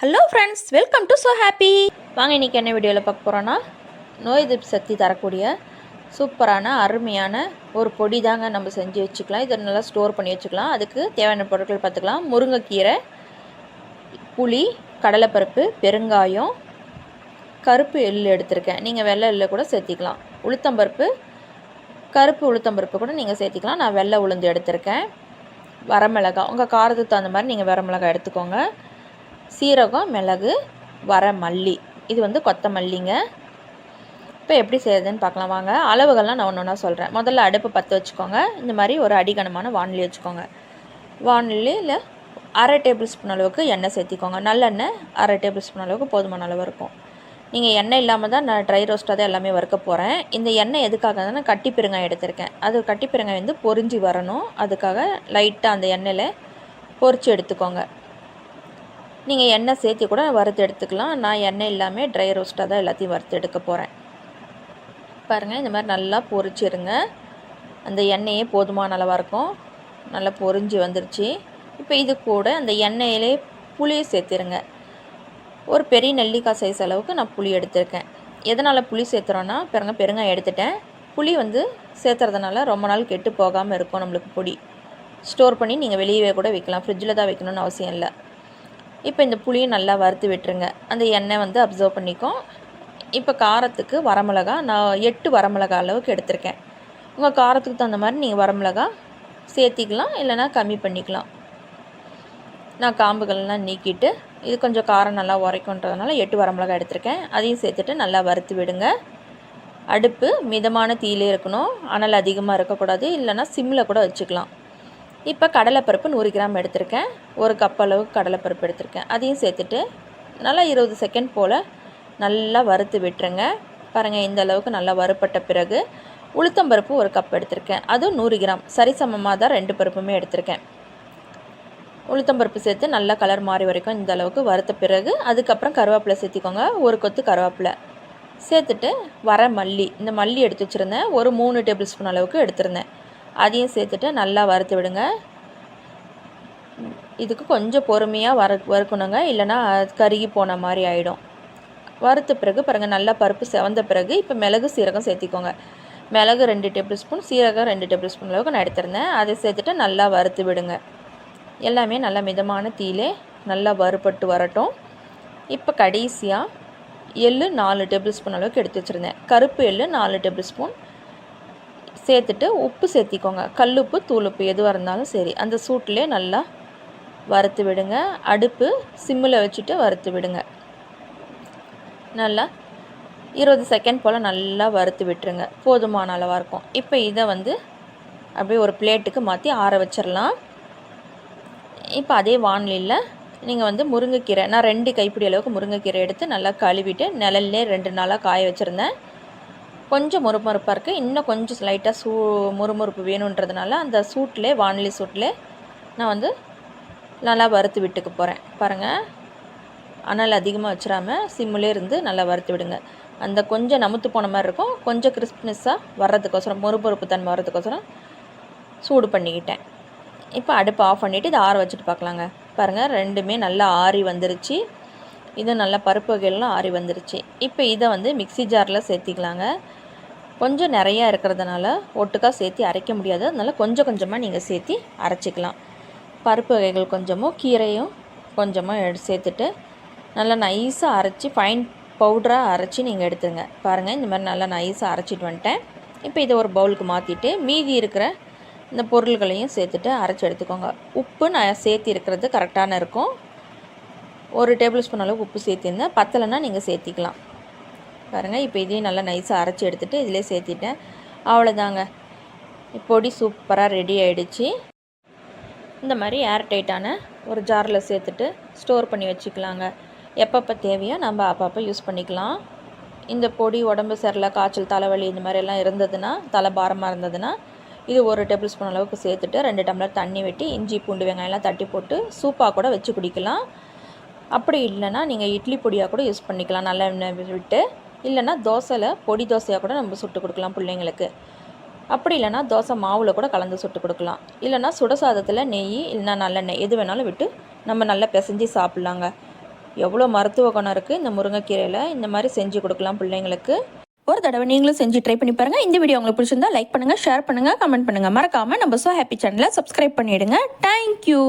Hello friends welcome to so happy வாங்க இன்றைக்கி என்ன வீடியோவில் பார்க்க போகிறோன்னா நோய் எதிர்ப்பு சக்தி தரக்கூடிய சூப்பரான அருமையான ஒரு பொடி தாங்க நம்ம செஞ்சு வச்சுக்கலாம். இதை நல்லா ஸ்டோர் பண்ணி வச்சுக்கலாம். அதுக்கு தேவையான பொருட்கள் பார்த்துக்கலாம். முருங்கைக்கீரை புளி கடலைப்பருப்பு பெருங்காயம் கருப்பு எள்ளு எடுத்திருக்கேன். நீங்கள் வெள்ளை எள்ளு கூட சேர்த்திக்கலாம். உளுத்தம்பருப்பு கருப்பு உளுத்தம்பருப்பு கூட நீங்கள் சேர்த்திக்கலாம். நான் வெள்ளை உளுந்து எடுத்திருக்கேன். வரமிளகாய் உங்கள் காரத்துக்கு தகுந்த மாதிரி நீங்கள் வரமிளகாய் எடுத்துக்கோங்க. சீரகம் மிளகு வர மல்லி. இது வந்து கொத்தமல்லிங்க. இப்போ எப்படி செய்யறதுன்னு பார்க்கலாம். வாங்க அளவுகள்லாம் நான் ஒன்று ஒன்றா சொல்கிறேன் முதல்ல அடுப்பு பற்ற வச்சுக்கோங்க. இந்த மாதிரி ஒரு அடிகனமான வானொலி வச்சுக்கோங்க. வானொலியில் அரை டேபிள் ஸ்பூன் அளவுக்கு எண்ணெய் சேர்த்திக்கோங்க. நல்லெண்ணெய் அரை டேபிள் ஸ்பூன் அளவுக்கு போதுமான அளவு இருக்கும். நீங்கள் எண்ணெய் இல்லாமல் தான் நான் ட்ரை ரோஸ்ட்டாக தான் எல்லாமே வறுக்க போகிறேன் இந்த எண்ணெய் எதுக்காக நான் கட்டி பெருங்காயம் எடுத்திருக்கேன். அது கட்டி பெருங்காயம் வந்து பொறிஞ்சி வரணும். அதுக்காக லைட்டாக அந்த எண்ணெயில் பொறிச்சு எடுத்துக்கோங்க. நீங்கள் எண்ணெய் சேர்த்து கூட வறுத்து எடுத்துக்கலாம். நான் எண்ணெய் இல்லாமல் ட்ரை ரோஸ்ட்டாக தான் எல்லாத்தையும் வறுத்து எடுக்க போகிறேன் பாருங்கள் இந்த மாதிரி நல்லா பொரிச்சிருங்க. அந்த எண்ணெயே போதுமான அளவாக இருக்கும். நல்லா பொரிஞ்சு வந்துருச்சு. இப்போ இது கூட அந்த எண்ணெயிலே புளியை சேர்த்துருங்க. ஒரு பெரிய நெல்லிக்காய் சைஸ் அளவுக்கு நான் புளி எடுத்திருக்கேன். எதனால் புளி சேர்த்துறோன்னா பாருங்க பெருங்காயம் எடுத்துட்டேன். புளி வந்து சேர்த்துறதுனால ரொம்ப நாள் கெட்டு போகாமல் இருக்கும் நம்மளுக்கு பொடி. ஸ்டோர் பண்ணி நீங்கள் வெளியவே கூட வைக்கலாம். ஃப்ரிட்ஜில் தான் வைக்கணும்னு அவசியம் இல்லை. இப்போ இந்த புளியை நல்லா வறுத்து விட்டுருங்க. அந்த எண்ணெய் வந்து அப்சர்வ் பண்ணிக்கும் இப்போ காரத்துக்கு வரமிளகா நான் எட்டு வரமிளகா அளவுக்கு எடுத்திருக்கேன். உங்கள் காரத்துக்கு தகுந்த மாதிரி நீங்கள் வரமிளகா சேர்த்திக்கலாம் இல்லைனா கம்மி பண்ணிக்கலாம். நான் காம்புகள்லாம் நீக்கிட்டு இது கொஞ்சம் காரம் நல்லா உரைக்குன்றதுனால எட்டு வரமிளகா எடுத்திருக்கேன். அதையும் சேர்த்துட்டு நல்லா வறுத்து விடுங்க. அடுப்பு மிதமான தீயிலே இருக்கணும். அனல் அதிகமாக இருக்கக்கூடாது இல்லைனா சிம்மில் கூட வச்சுக்கலாம். இப்போ கடலைப்பருப்பு நூறு கிராம் எடுத்திருக்கேன். ஒரு கப் அளவுக்கு கடலைப்பருப்பு எடுத்திருக்கேன். அதையும் சேர்த்துட்டு நல்லா இருபது செகண்ட் போல் நல்லா வறுத்து விட்டுருங்க. பாருங்கள் இந்த அளவுக்கு நல்லா வறுப்பட்ட பிறகு உளுத்தம்பருப்பு ஒரு கப் எடுத்திருக்கேன். அதுவும் நூறு கிராம். சரிசமமாக தான் ரெண்டு பருப்புமே எடுத்திருக்கேன். உளுத்தம்பருப்பு சேர்த்து நல்லா கலர் மாறி வரைக்கும் இந்த அளவுக்கு வறுத்த பிறகு அதுக்கப்புறம் கருவேப்பிலை சேர்த்திக்கோங்க. ஒரு கொத்து கருவேப்பிலை. சேர்த்துட்டு வர மல்லி. இந்த மல்லி எடுத்து வச்சுருந்தேன். ஒரு மூணு டேபிள் ஸ்பூன் அளவுக்கு எடுத்திருந்தேன். அதையும் சேர்த்துட்டு நல்லா வறுத்து விடுங்க. இதுக்கு கொஞ்சம் பொறுமையாக வறு வறுக்கணுங்க. இல்லைனா கருகி போன மாதிரி ஆகிடும் வறுத்த பிறகு பாருங்கள் நல்லா பருப்பு செவந்த பிறகு இப்போ மிளகு சீரகம் சேர்த்திக்கோங்க. மிளகு ரெண்டு டேபிள் ஸ்பூன் சீரகம் ரெண்டு டேபிள் ஸ்பூன் அளவுக்கு நான் எடுத்துருந்தேன். அதை சேர்த்துட்டு நல்லா வறுத்து விடுங்க. எல்லாமே நல்லா மிதமான தீயிலே நல்லா வறுபட்டு வரட்டும். இப்போ கடைசியாக எள்ளு நாலு டேபிள் ஸ்பூன் அளவுக்கு எடுத்து வச்சுருந்தேன். கருப்பு எள்ளு நாலு டேபிள் ஸ்பூன் சேர்த்துட்டு உப்பு சேர்த்திக்கோங்க. கல்லுப்பு தூளுப்பு எதுவாக இருந்தாலும் சரி. அந்த சூட்டிலே நல்லா வறுத்து விடுங்க. அடுப்பு சிம்மில் வச்சுட்டு வறுத்து விடுங்க. நல்லா இருபது செகண்ட் போல் நல்லா வறுத்து விட்டுருங்க. போதுமான அளவாக இருக்கும். இப்போ இதை வந்து அப்படியே ஒரு பிளேட்டுக்கு மாற்றி ஆற வச்சிடலாம் இப்போ அதே வானிலையில் நீங்கள் வந்து முருங்கைக்கீரை நான் ரெண்டு கைப்பிடி அளவுக்கு முருங்கைக்கீரை எடுத்து நல்லா கழுவிட்டு நிழல்லே ரெண்டு நாளாக காய வச்சுருந்தேன். கொஞ்சம் முறுமுறுப்பாக இருக்குது இன்னும் கொஞ்சம் லைட்டாக சூ முறுமுறுப்பு வேணுன்றதுனால அந்த சூட்டிலே வானிலை சூட்டிலே நான் வந்து நல்லா வறுத்து விட்டுக்க போகிறேன் பாருங்கள் அனல் அதிகமாக வச்சிடாம சிம்மிலே இருந்து நல்லா வறுத்து விடுங்க. அந்த கொஞ்சம் நமுத்து போன மாதிரி இருக்கும். கொஞ்சம் கிறிஸ்ப்னஸ்ஸாக வர்றதுக்கோசரம் முறுமுறுப்பு தன்மை வர்றதுக்கோசரம் சூடு பண்ணிக்கிட்டேன். இப்போ அடுப்பை ஆஃப் பண்ணிவிட்டு இதை ஆற வச்சுட்டு பார்க்கலாங்க. பாருங்கள் ரெண்டுமே நல்லா ஆறி வந்துருச்சு. இது நல்லா பருப்பு வகைகள்லாம் ஆறி வந்துருச்சு. இப்போ இதை வந்து மிக்சி ஜாரில் சேர்த்திக்கலாங்க. கொஞ்சம் நிறையா இருக்கிறதுனால ஒட்டுக்காக சேர்த்து அரைக்க முடியாது. அதனால் கொஞ்சம் கொஞ்சமாக நீங்கள் சேர்த்தி அரைச்சிக்கலாம். பருப்பு வகைகள் கொஞ்சமும் கீரையும் கொஞ்சமாக எடு சேர்த்துட்டு நல்லா நைஸாக அரைச்சி ஃபைன் பவுடராக அரைச்சி நீங்கள் எடுத்துருங்க. பாருங்கள் இந்த மாதிரி நல்லா நைஸாக அரைச்சிட்டு வந்துட்டேன். இப்போ இதை ஒரு பவுலுக்கு மாற்றிட்டு மீதி இருக்கிற இந்த பொருள்களையும் சேர்த்துட்டு அரைச்சி எடுத்துக்கோங்க. உப்பு நான் சேர்த்து இருக்கிறது கரெக்டான இருக்கும். ஒரு டேபிள் ஸ்பூன் அளவுக்கு உப்பு சேர்த்திருந்தேன். பத்தலைன்னா நீங்கள் சேர்த்திக்கலாம். பாருங்கள் இப்போ இதையும் நல்லா நைஸாக அரைச்சி எடுத்துகிட்டு இதிலே சேர்த்திட்டேன். அவ்வளோதாங்க பொடி சூப்பராக ரெடி ஆகிடுச்சு இந்த மாதிரி ஏர் டைட்டான ஒரு ஜாரில் சேர்த்துட்டு ஸ்டோர் பண்ணி வச்சுக்கலாங்க. எப்பப்போ தேவையோ நம்ம அப்பப்போ யூஸ் பண்ணிக்கலாம். இந்த பொடி உடம்பு சரியில்லை காய்ச்சல் தலைவலி இந்த மாதிரி எல்லாம் இருந்ததுன்னா தலை பாரமாக இருந்ததுன்னா இது ஒரு டேபிள் ஸ்பூன் அளவுக்கு சேர்த்துட்டு ரெண்டு டம்ளர் தண்ணி வெட்டி இஞ்சி பூண்டு வெங்காயம்லாம் தட்டி போட்டு சூப்பாக கூட வச்சு குடிக்கலாம். அப்படி இல்லைன்னா நீங்கள் இட்லி பொடியாக கூட யூஸ் பண்ணிக்கலாம். நல்ல விட்டு இல்லைன்னா தோசையில் பொடி தோசையாக கூட நம்ம சுட்டு கொடுக்கலாம் பிள்ளைங்களுக்கு. அப்படி இல்லைன்னா தோசை மாவில் கூட கலந்து சுட்டு கொடுக்கலாம். இல்லைன்னா சுடசாதத்தில் நெய் இல்லைன்னா நல்லெண்ணெய் எது வேணாலும் விட்டு நம்ம நல்லா பிசைஞ்சு சாப்பிட்லாங்க. எவ்வளோ மருத்துவ குணம் இருக்குது இந்த முருங்கைக்கீரையில். இந்த மாதிரி செஞ்சு கொடுக்கலாம் பிள்ளைங்களுக்கு. ஒரு தடவை நீங்களும் செஞ்சு ட்ரை பண்ணி பாருங்கள் இந்த வீடியோ உங்களுக்கு பிடிச்சிருந்தா லைக் பண்ணுங்கள் ஷேர் பண்ணுங்கள் கமெண்ட் பண்ணுங்கள் மறக்காமல் நம்ம ஸோ ஹாப்பி சேனலை சப்ஸ்கிரைப் பண்ணிவிடுங்க தேங்க்யூ